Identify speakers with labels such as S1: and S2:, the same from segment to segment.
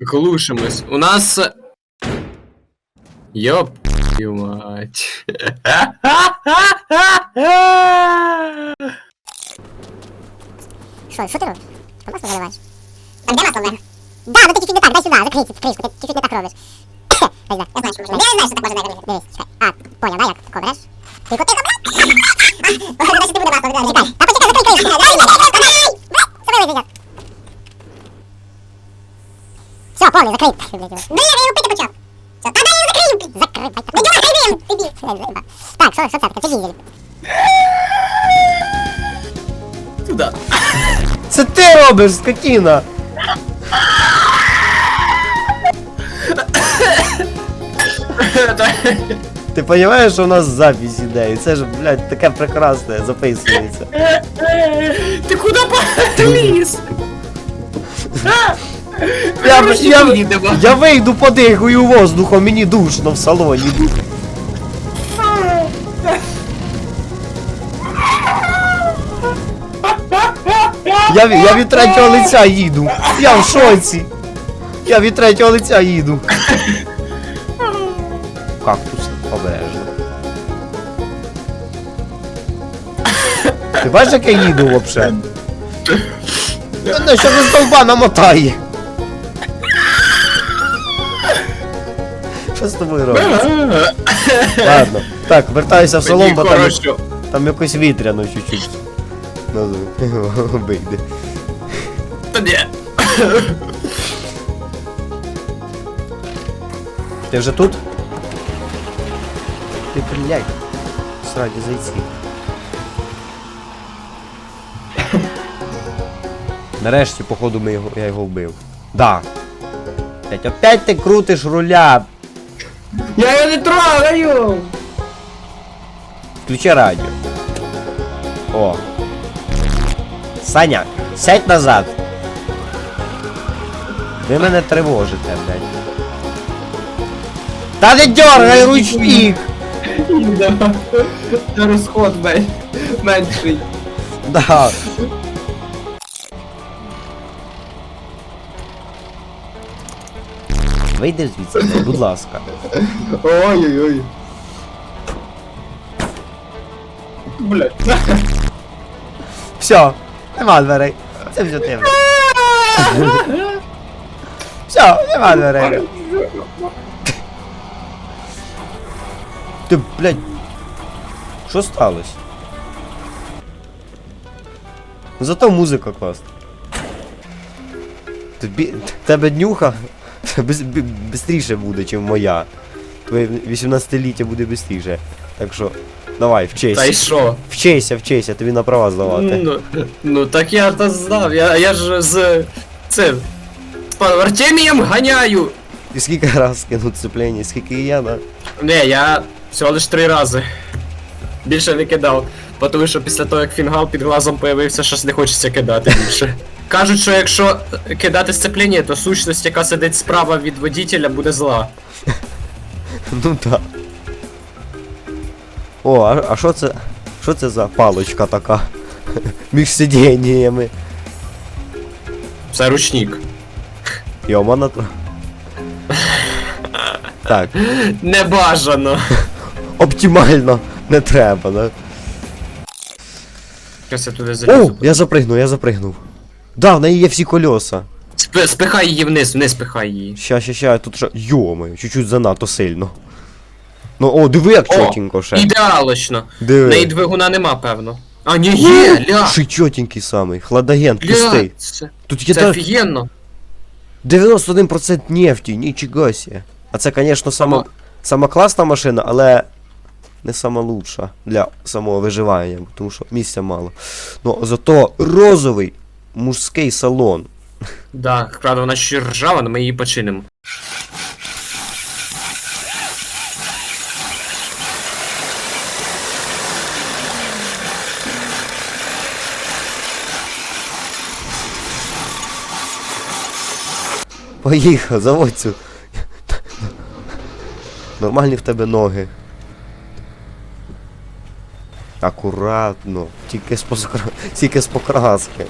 S1: Глушимось. У нас... Ёп... твою мать.
S2: Що, що ти робиш? Ти масло заливаєш? Там де масло вверх? Да, ну ти чуть-чуть не так, дай сюди, закрий цю кришку, ти чуть-чуть не так робиш. Дай сюди. Я знаю, що можна. Я не знаю, що так можна дай Дивись, чекай. А, понял, да, як тако береш? Тихо, тихо, блядь! Значить, не буде масло, чекай. Та почекай, закрий кришку. Дай, дай, дай, дай! Блядь, це вилазь зараз. Все, повний, закрий. Блядь, Ну я його пити почав. Все, та дай я закрию. Закрий, бать. Не дергай він, ти біл. Так, що, що це таке? Це дізель.
S1: Туда.
S3: Це ти робиш, скотіна! Ти розумієш, що у нас запись іде, і це ж, блядь, таке прекрасне записується.
S1: Ти куди поліз?
S3: Я, я, я вийду подихаю воздухом, мені душно в салоні. Я, я від третього лиця їду. Я в шоці. Я від третього лиця їду. Кактус обережно. Ти бачиш, як я їду вообще? Мене ще до стовба намотає. Що з тобою робиться? Ладно. Так, вертаюся в салон, бо там,
S1: хорошо.
S3: там якось вітряно чуть-чуть. Обійде.
S1: Та ні.
S3: Ти вже тут? Ти блядь. Сраді зайці. Нарешті, походу, ми його, я його вбив. Да. Блять, опять ти крутиш руля.
S1: Я його не трогаю.
S3: Включи радіо. О. Саня, сядь назад. Ви мене тривожите, блядь. Та не дергай ручник!
S1: Це розход мен- менший.
S3: Да. Вийди звідси, будь ласка.
S1: Ой-ой-ой. Блядь.
S3: Все, нема дверей. Це все ти. Все, нема дверей. Ти, блядь. Що сталося? Зато музика класна. Тобі, тебе днюха швидше буде, ніж моя. Твоє 18-ліття буде швидше. Так що, давай,
S1: Та й що?
S3: Вчися, вчися, тобі на права здавати.
S1: Ну, ну так я то знав, я, я ж з цим. З паном Артемієм ганяю.
S3: І скільки раз скинуть сцеплення, скільки і я, да?
S1: Не, я всього лиш три рази. Більше не кидав. Тому що після того, як фінгал під глазом появився, щось не хочеться кидати більше. Кажуть, що якщо кидати сцепління, то сущність, яка сидить справа від водителя, буде зла.
S3: Ну так. О, а, а що це? Що це за палочка така? Між сидіннями.
S1: Це ручник.
S3: Йомана то. Так,
S1: Не бажано.
S3: оптимально не треба, да?
S1: Щас я туди
S3: О, я запригнув, я запригнув. Да, в неї є всі колеса.
S1: Спи- спихай її вниз, вниз спихай її.
S3: Ща, ща, ща, тут ще. Йомаю, чуть-чуть занадто сильно. Ну, о, диви, як чотенько ще.
S1: Ідеалочно. В
S3: Диви.
S1: неї двигуна нема, певно. А, ні, є, ля.
S3: Ши чотенький самий. Хладагент, пустий.
S1: це,
S3: Тут є
S1: це
S3: та-
S1: офігенно.
S3: 91% нефті, нічого себе. А це, звісно, сама,
S1: Ага.
S3: сама класна машина, але не сама лучша для самого виживання, тому що місця мало. Ну, зато розовий мужський салон.
S1: Да, правда, вона ще ржава, але ми її починимо.
S3: Поїхав, заводь цю. Нормальні в тебе ноги. Акуратно. Тільки з, поскра... Тільки з покраски.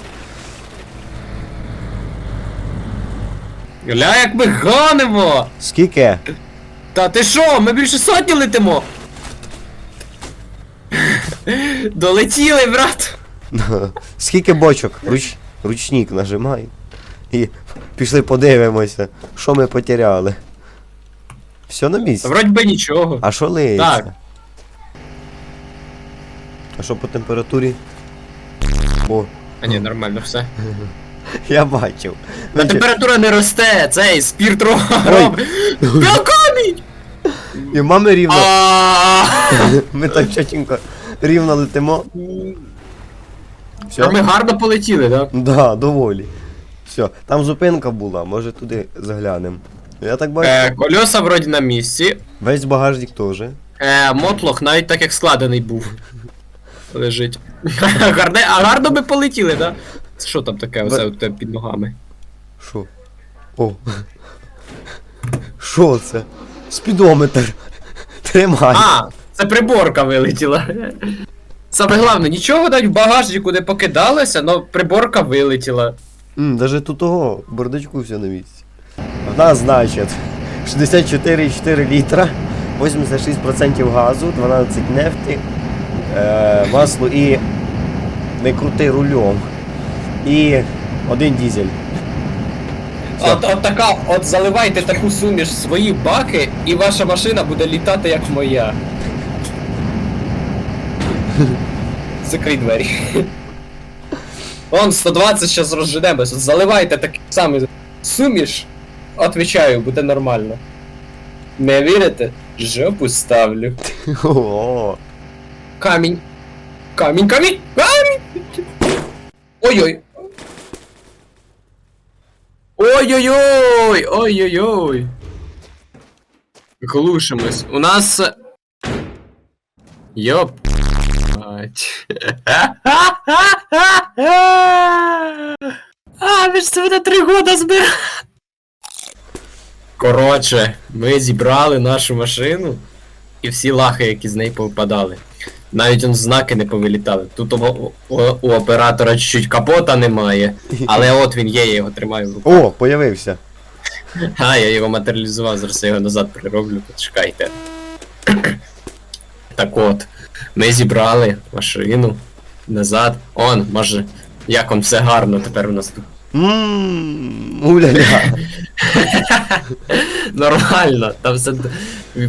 S1: Гля, як ми гонимо!
S3: Скільки?
S1: Та ти що, ми більше сотні летимо! Долетіли, брат!
S3: Скільки бочок? Руч... Ручник нажимай. І пішли подивимося, що ми потеряли. Все на місці.
S1: Вроді би нічого.
S3: А що лиється?
S1: Так.
S3: А що по температурі? О,
S1: А ні, нормально все.
S3: я бачив.
S1: Та температура не росте, цей
S3: Ой.
S1: робить. Белкамінь!
S3: І мами рівно.
S1: А
S3: Ми так чотенько рівно летимо.
S1: А
S3: Все?
S1: ми гарно полетіли, так?
S3: Да, доволі. Все, там зупинка була, може туди заглянемо. Я так бачу.
S1: Е, Кольоса вроді на місці.
S3: Весь багажник теж.
S1: Е, мотлох навіть так як складений був. Лежить. Гарне, а гарно ми полетіли, да? Це що там таке оце у тебе під ногами?
S3: Що? О. Що це? Спідометр. Тримай.
S1: А, це приборка вилетіла. Саме головне, нічого навіть в багажнику не покидалося, але приборка вилетіла.
S3: М, даже тут того, в бардачку все на місці. В нас, значить, 64,4 літра, 86% газу, 12 нефті, е, масло і не крути рульом. І один дізель.
S1: От, от така, от заливайте таку суміш в свої баки, і ваша машина буде літати як моя. Закрий двері. Он 120 зараз розженемось. От заливайте такий самий суміш. Отвічаю, буде нормально. Не вірите? Жопу ставлю. Камінь. Камінь, камінь! Камінь! Ой-ой. Ой-ой-ой! Ой-ой-ой! Глушимось. У нас... е, Йоп. А, ви ж це на три года збирали. Коротше, ми зібрали нашу машину і всі лахи, які з неї повипадали. Навіть он знаки не повилітали. Тут у, у, у оператора чуть-чуть капота немає, але от він є, я його тримаю в руках.
S3: О, появився.
S1: А, я його матеріалізував, зараз я його назад перероблю, почекайте. Так от, ми зібрали машину назад. Он, може, як он все гарно тепер у нас тут.
S3: Ммм, уля-ля.
S1: Нормально, там все.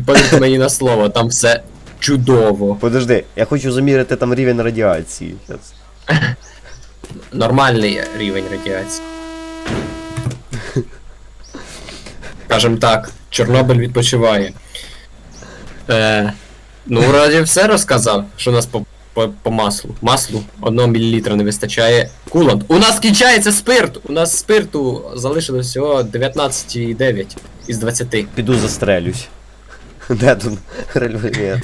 S1: Повірте мені на слово, там все чудово.
S3: Подожди, я хочу заміряти там рівень радіації. Щас.
S1: Нормальний рівень радіації. Скажем так, Чорнобиль відпочиває. Е, ну, вроді все розказав, що нас по, по, по маслу. Маслу 1 мл не вистачає. Кулант. У нас кінчається спирт! У нас спирту залишилось всього 19,9 із 20.
S3: Піду застрелюсь. Де тут рельєф?